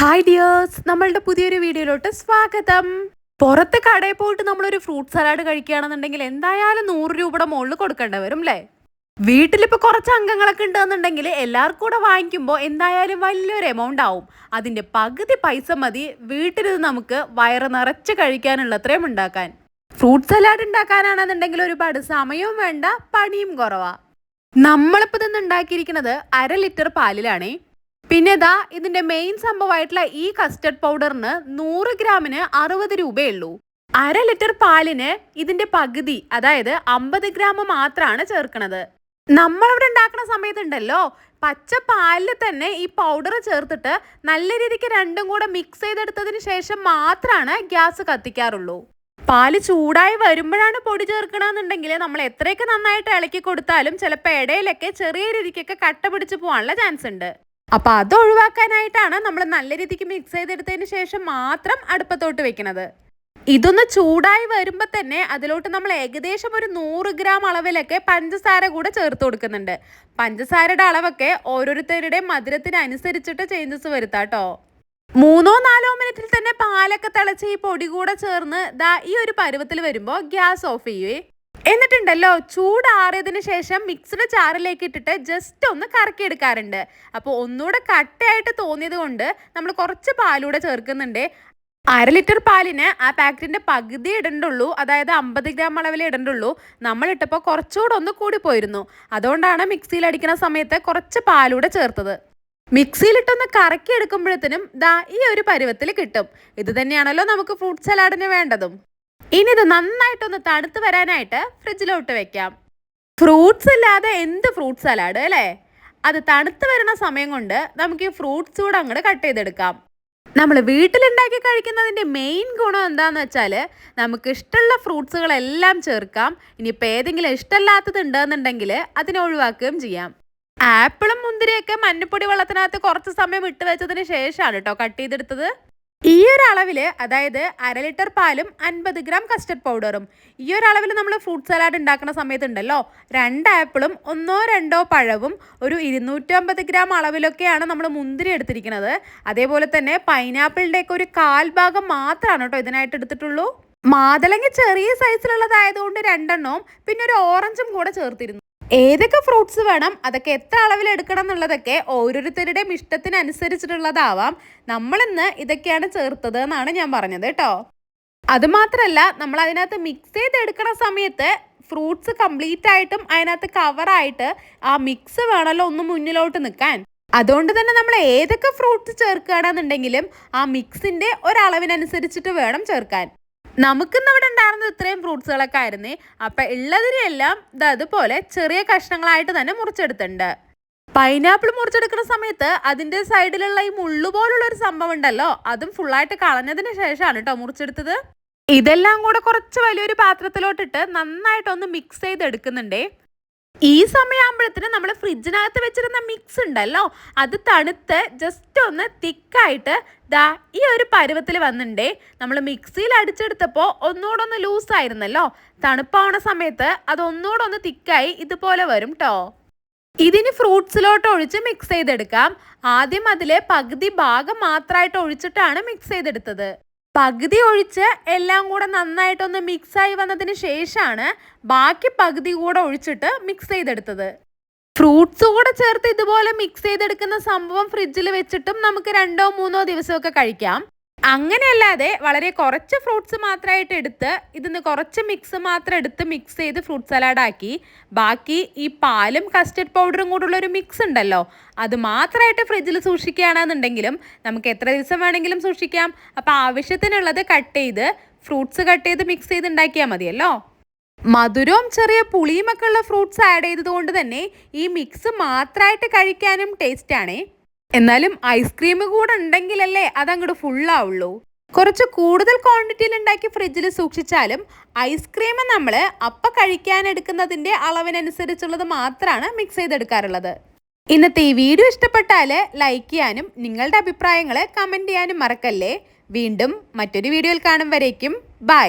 Hi dears നമ്മളുടെ പുതിയൊരു വീഡിയോയിലോട്ട് സ്വാഗതം. പുറത്ത് കടയിൽ പോയിട്ട് നമ്മളൊരു ഫ്രൂട്ട് സലാഡ് കഴിക്കുകയാണെന്നുണ്ടെങ്കിൽ എന്തായാലും നൂറ് രൂപയുടെ മുകളിൽ കൊടുക്കേണ്ടി വരും അല്ലേ വീട്ടിലിപ്പോൾ കുറച്ച് അംഗങ്ങളൊക്കെ ഉണ്ടെന്നുണ്ടെങ്കിൽ എല്ലാവർക്കും കൂടെ വാങ്ങിക്കുമ്പോൾ എന്തായാലും വലിയൊരു എമൗണ്ട് ആവും. അതിന്റെ പകുതി പൈസ മതി വീട്ടിലിത് നമുക്ക് വയറ് നിറച്ച് കഴിക്കാനുള്ളത്രയും ഉണ്ടാക്കാൻ. ഫ്രൂട്ട് സലാഡ് ഉണ്ടാക്കാനാണെന്നുണ്ടെങ്കിൽ ഒരുപാട് സമയവും വേണ്ട പണിയും കുറവാണ് നമ്മളിപ്പോൾ ഇതെന്ന് ഉണ്ടാക്കിയിരിക്കുന്നത് അര ലിറ്റർ പാലിലാണേ. പിന്നെ ഇതാ ഇതിന്റെ മെയിൻ സംഭവമായിട്ടുള്ള ഈ കസ്റ്റർഡ് പൗഡറിന് നൂറ് ഗ്രാമിന് അറുപത് രൂപയുള്ളൂ. അര ലിറ്റർ പാലിന് ഇതിന്റെ പകുതി അതായത് അമ്പത് ഗ്രാം മാത്രമാണ് ചേർക്കുന്നത് നമ്മളിവിടെ ഉണ്ടാക്കുന്ന സമയത്തുണ്ടല്ലോ പച്ച പാലിൽ തന്നെ ഈ പൗഡർ ചേർത്തിട്ട് നല്ല രീതിക്ക് രണ്ടും കൂടെ മിക്സ് ചെയ്തെടുത്തതിന് ശേഷം മാത്രമാണ് ഗ്യാസ് കത്തിക്കാറുള്ളൂ. പാൽ ചൂടായി വരുമ്പോഴാണ് പൊടി ചേർക്കണമെന്നുണ്ടെങ്കിൽ നമ്മൾ എത്രയൊക്കെ നന്നായിട്ട് ഇളക്കി കൊടുത്താലും ചിലപ്പോൾ ഇടയിലൊക്കെ ചെറിയ രീതിക്കൊക്കെ കട്ട പിടിച്ച് പോകാനുള്ള ചാൻസ് ഉണ്ട്. അപ്പൊ അത് ഒഴിവാക്കാനായിട്ടാണ് നമ്മൾ നല്ല രീതിക്ക് മിക്സ് ചെയ്തെടുത്തതിന് ശേഷം മാത്രം അടുപ്പത്തോട്ട് വെക്കുന്നത് ഇതൊന്ന് ചൂടായി വരുമ്പോൾ തന്നെ അതിലോട്ട് നമ്മൾ ഏകദേശം ഒരു നൂറ് ഗ്രാം അളവിലൊക്കെ പഞ്ചസാര കൂടെ ചേർത്ത് കൊടുക്കുന്നുണ്ട്. പഞ്ചസാരയുടെ അളവൊക്കെ ഓരോരുത്തരുടെ മധുരത്തിനനുസരിച്ചിട്ട് ചേഞ്ചസ് വരുത്താട്ടോ മൂന്നോ നാലോ മിനിറ്റിൽ തന്നെ പാലൊക്കെ തിളച്ച് ഈ പൊടി കൂടെ ചേർന്ന് ദാ ഈ ഒരു പരുവത്തിൽ വരുമ്പോൾ ഗ്യാസ് ഓഫ് ചെയ്യുവേ. എന്നിട്ടുണ്ടല്ലോ ചൂടാറിയതിന് ശേഷം മിക്സ്ഡ് ചാറിലേക്ക് ഇട്ടിട്ട് ജസ്റ്റ് ഒന്ന് കറക്കി എടുക്കാറുണ്ട്. അപ്പോൾ ഒന്നുകൂടെ കട്ടയായിട്ട് തോന്നിയത് കൊണ്ട് നമ്മൾ കുറച്ച് പാലൂടെ ചേർക്കുന്നുണ്ട്. അര ലിറ്റർ പാലിന് ആ പാക്കറ്റിന്റെ പകുതി ഇടണ്ടുള്ളൂ അതായത് അമ്പത് ഗ്രാം അളവിൽ ഇടണ്ടുള്ളൂ. നമ്മൾ ഇട്ടപ്പോൾ കുറച്ചുകൂടെ ഒന്ന് കൂടി പോയിരുന്നു. അതുകൊണ്ടാണ് മിക്സിയിൽ അടിക്കുന്ന സമയത്ത് കുറച്ച് പാലൂടെ ചേർത്തത്. മിക്സിയിലിട്ടൊന്ന് കറക്കി എടുക്കുമ്പോഴത്തേനും ദാ ഈ ഒരു പരുവത്തിൽ കിട്ടും. ഇത് തന്നെയാണല്ലോ നമുക്ക് ഫ്രൂട്ട് സലാഡിന് വേണ്ടതും. ഇനി ഇത് നന്നായിട്ടൊന്ന് തണുത്ത് വരാനായിട്ട് ഫ്രിഡ്ജിലോട്ട് വെക്കാം. ഫ്രൂട്ട്സ് ഇല്ലാതെ എന്ത് ഫ്രൂട്ട്സ് സലാഡ് അല്ലേ? അത് തണുത്ത് വരുന്ന സമയം കൊണ്ട് നമുക്ക് ഈ ഫ്രൂട്ട്സ് കൂടെ അങ്ങോട്ട് കട്ട് ചെയ്തെടുക്കാം. നമ്മൾ വീട്ടിലുണ്ടാക്കി കഴിക്കുന്നതിന്റെ മെയിൻ ഗുണം എന്താണെന്ന് വെച്ചാൽ നമുക്ക് ഇഷ്ടമുള്ള ഫ്രൂട്ട്സുകളെല്ലാം ചേർക്കാം. ഇനിയിപ്പോൾ ഏതെങ്കിലും ഇഷ്ടമല്ലാത്തത് ഉണ്ടെന്നുണ്ടെങ്കിൽ അതിനെ ഒഴിവാക്കുകയും ചെയ്യാം. ആപ്പിളും മുന്തിരിയൊക്കെ മഞ്ഞപ്പൊടി വെള്ളത്തിനകത്ത് കുറച്ച് സമയം ഇട്ട് വെച്ചതിന് ശേഷമാണ് കേട്ടോ കട്ട് ചെയ്തെടുത്തത്. ഈ ഒരു അളവിൽ അതായത് അര ലിറ്റർ പാലും അൻപത് ഗ്രാം കസ്റ്റർഡ് പൗഡറും ഈ ഒരു അളവിൽ നമ്മൾ ഫ്രൂട്ട് സലാഡ് ഉണ്ടാക്കുന്ന സമയത്തുണ്ടല്ലോ രണ്ട് ആപ്പിളും ഒന്നോ രണ്ടോ പഴവും ഒരു ഇരുന്നൂറ്റമ്പത് ഗ്രാം അളവിലൊക്കെയാണ് നമ്മൾ മുന്തിരി എടുത്തിരിക്കുന്നത്. അതേപോലെ തന്നെ പൈനാപ്പിളിന്റെയൊക്കെ ഒരു കാൽഭാഗം മാത്രമാണ് കേട്ടോ ഇതിനായിട്ട് എടുത്തിട്ടുള്ളൂ. മാതളങ്ങ ചെറിയ സൈസിലുള്ളതായതുകൊണ്ട് രണ്ടെണ്ണവും പിന്നെ ഒരു ഓറഞ്ചും കൂടെ ചേർത്തിരുന്നു. ഏതൊക്കെ ഫ്രൂട്ട്സ് വേണം അതൊക്കെ എത്ര അളവിൽ എടുക്കണം എന്നുള്ളതൊക്കെ ഓരോരുത്തരുടെയും ഇഷ്ടത്തിനനുസരിച്ചിട്ടുള്ളതാവാം. നമ്മളിന്ന് ഇതൊക്കെയാണ് ചേർത്തത് എന്നാണ് ഞാൻ പറഞ്ഞത് കേട്ടോ. അതുമാത്രമല്ല നമ്മൾ അതിനകത്ത് മിക്സ് ചെയ്ത് എടുക്കണ സമയത്ത് ഫ്രൂട്ട്സ് കംപ്ലീറ്റ് ആയിട്ടും അതിനകത്ത് കവറായിട്ട് ആ മിക്സ് വേണമല്ലോ ഒന്ന് മുന്നിലോട്ട് നിൽക്കാൻ. അതുകൊണ്ട് തന്നെ നമ്മൾ ഏതൊക്കെ ഫ്രൂട്ട്സ് ചേർക്കുകയാണെന്നുണ്ടെങ്കിലും ആ മിക്സിന്റെ ഒരളവിനനുസരിച്ചിട്ട് വേണം ചേർക്കാൻ. നമുക്കിന്ന് ഇവിടെ ഉണ്ടായിരുന്നത് ഇത്രയും ഫ്രൂട്ട്സുകളൊക്കെ ആയിരുന്നേ. അപ്പം ഉള്ളതിനെല്ലാം അതുപോലെ ചെറിയ കഷ്ണങ്ങളായിട്ട് തന്നെ മുറിച്ചെടുത്തിട്ടുണ്ട്. പൈനാപ്പിൾ മുറിച്ചെടുക്കുന്ന സമയത്ത് അതിന്റെ സൈഡിലുള്ള ഈ മുള്ളു പോലുള്ള ഒരു സംഭവം ഉണ്ടല്ലോ അതും ഫുള്ളായിട്ട് കളഞ്ഞതിന് ശേഷമാണ് കേട്ടോ മുറിച്ചെടുത്തത്. ഇതെല്ലാം കൂടെ കുറച്ച് വലിയൊരു പാത്രത്തിലോട്ടിട്ട് നന്നായിട്ടൊന്ന് മിക്സ് ചെയ്ത് എടുക്കുന്നുണ്ടേ ഈ സമയമാകുമ്പോഴത്തേനും നമ്മൾ ഫ്രിഡ്ജിനകത്ത് വെച്ചിരുന്ന മിക്സ് ഉണ്ടല്ലോ അത് തണുത്ത് ജസ്റ്റ് ഒന്ന് തിക്കായിട്ട് ദാ ഈ ഒരു പരുവത്തിൽ വന്നിട്ടുണ്ടേ നമ്മൾ മിക്സിയിൽ അടിച്ചെടുത്തപ്പോൾ ഒന്നുകൂടെ ഒന്ന് ലൂസായിരുന്നല്ലോ തണുപ്പാവണ സമയത്ത് അത് ഒന്നുകൂടെ ഒന്ന് തിക്കായി ഇതുപോലെ വരും കേട്ടോ ഇതിന് ഫ്രൂട്ട്സിലോട്ട് ഒഴിച്ച് മിക്സ് ചെയ്തെടുക്കാം. ആദ്യം അതിലെ പകുതി ഭാഗം മാത്രമായിട്ട് ഒഴിച്ചിട്ടാണ് മിക്സ് ചെയ്തെടുത്തത്. പകുതി ഒഴിച്ച് എല്ലാം കൂടെ നന്നായിട്ടൊന്ന് മിക്സായി വന്നതിന് ശേഷമാണ് ബാക്കി പകുതി കൂടെ ഒഴിച്ചിട്ട് മിക്സ് ചെയ്തെടുത്തത്. ഫ്രൂട്ട്സ് കൂടെ ചേർത്ത് ഇതുപോലെ മിക്സ് ചെയ്തെടുക്കുന്ന സംഭവം ഫ്രിഡ്ജിൽ വെച്ചിട്ടും നമുക്ക് രണ്ടോ മൂന്നോ ദിവസമൊക്കെ കഴിക്കാം. അങ്ങനെയല്ലാതെ വളരെ കുറച്ച് ഫ്രൂട്ട്സ് മാത്രമായിട്ട് എടുത്ത് ഇതിന്ന് കുറച്ച് മിക്സ് മാത്രം എടുത്ത് മിക്സ് ചെയ്ത് ഫ്രൂട്ട് സലാഡാക്കി ബാക്കി ഈ പാലും കസ്റ്റർഡ് പൗഡറും കൂടെ ഒരു മിക്സ് ഉണ്ടല്ലോ. അത് മാത്രമായിട്ട് ഫ്രിഡ്ജിൽ സൂക്ഷിക്കുകയാണെന്നുണ്ടെങ്കിലും നമുക്ക് എത്ര ദിവസം വേണമെങ്കിലും സൂക്ഷിക്കാം. അപ്പോൾ ആവശ്യത്തിനുള്ളത് കട്ട് ചെയ്ത് ഫ്രൂട്ട്സ് കട്ട് ചെയ്ത് മിക്സ് ചെയ്ത് ഉണ്ടാക്കിയാൽ മതിയല്ലോ. മധുരവും ചെറിയ പുളിയുമൊക്കെ ഉള്ള ഫ്രൂട്ട്സ് ആഡ് ചെയ്തതുകൊണ്ട് തന്നെ ഈ മിക്സ് മാത്രമായിട്ട് കഴിക്കാനും ടേസ്റ്റാണേ എന്നാലും ഐസ്ക്രീം കൂടെ ഉണ്ടെങ്കിലല്ലേ അതങ്ങോട്ട് ഫുള്ളാവുള്ളൂ കുറച്ച് കൂടുതൽ ക്വാണ്ടിറ്റിയിൽ ഉണ്ടാക്കി ഫ്രിഡ്ജിൽ സൂക്ഷിച്ചാലും ഐസ്ക്രീം നമ്മൾ അപ്പം കഴിക്കാൻ എടുക്കുന്നതിന്റെ അളവിനനുസരിച്ചുള്ളത് മാത്രമാണ് മിക്സ് ചെയ്തെടുക്കാറുള്ളത്. ഇന്നത്തെ ഈ വീഡിയോ ഇഷ്ടപ്പെട്ടാൽ ലൈക്ക് ചെയ്യാനും നിങ്ങളുടെ അഭിപ്രായങ്ങൾ കമന്റ് ചെയ്യാനും മറക്കല്ലേ. വീണ്ടും മറ്റൊരു വീഡിയോയിൽ കാണും വരേക്കും. ബൈ